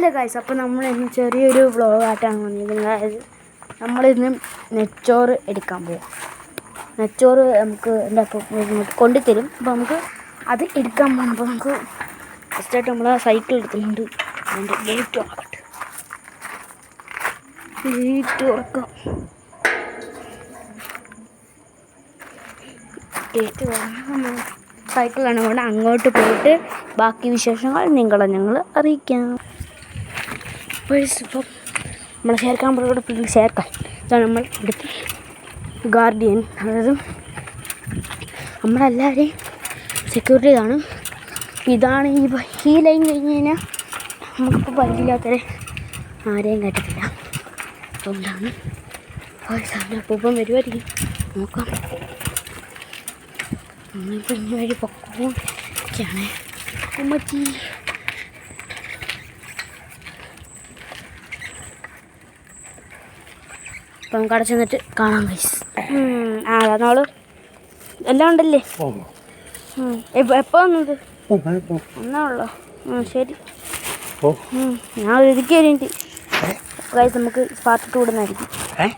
Hello guys അപ്പോൾ നമ്മൾ ഇന്ന് ചെറിയൊരു വ്ളോഗായിട്ടാണ് വന്നിരിക്കുന്നത് അതായത് നമ്മളിന്ന് നെച്ചോറ് എടുക്കാൻ പോകും നെച്ചോറ് നമുക്ക് ഇങ്ങോട്ട് കൊണ്ടുതരും. അപ്പോൾ നമുക്ക് അത് എടുക്കാൻ പോകണം അപ്പോൾ നമുക്ക് ഫസ്റ്റായിട്ട് നമ്മൾ സൈക്കിൾ എടുക്കുന്നുണ്ട് അതിന്റെ ഗേറ്റ് തുറക്കട്ടെ ഗേറ്റ് തുറക്കാം ഗേറ്റ് സൈക്കിളാണ് കൊണ്ട് അങ്ങോട്ട് പോയിട്ട് ബാക്കി വിശേഷങ്ങൾ നിങ്ങളെ ഞങ്ങൾ അറിയിക്കാം. Guys, ഇപ്പം നമ്മൾ ചേർക്കാൻ പറയുന്നത് ഷേർക്കാൻ ഇതാണ് നമ്മൾ ഇവിടുത്തെ ഗാർഡിയൻ അതായത് നമ്മളെല്ലാവരെയും സെക്യൂരിറ്റി ഇതാണ് ഇതാണ് ഈ ഈ ലൈൻ കഴിഞ്ഞ് കഴിഞ്ഞാൽ നമുക്കിപ്പോൾ പരിചയമില്ലാത്തവരെ ആരെയും കേട്ടിട്ടില്ല. അതുകൊണ്ടാണ് സാറിന്റെ അപ്പം വരുമായിരിക്കും നോക്കാം. നമ്മളിപ്പോൾ ഇനി വഴി പൊക്കോക്കെയാണ് ഉമ്മച്ചി അപ്പം നമുക്ക് അവിടെ ചെന്നിട്ട് കാണാം ഗൈസ് ആ അതാ നമ്മൾ എല്ലാം ഉണ്ടല്ലേ? ഉം. എപ്പോ വന്നത്? ഒന്നേ ഉള്ളോ? ശരി. ഓ. ഞാൻ ഒരുക്കി കഴിഞ്ഞിട്ട് ഗൈസ് നമുക്ക് പാർട്ടിട്ട് വിടുന്നതായിരിക്കും ഏ?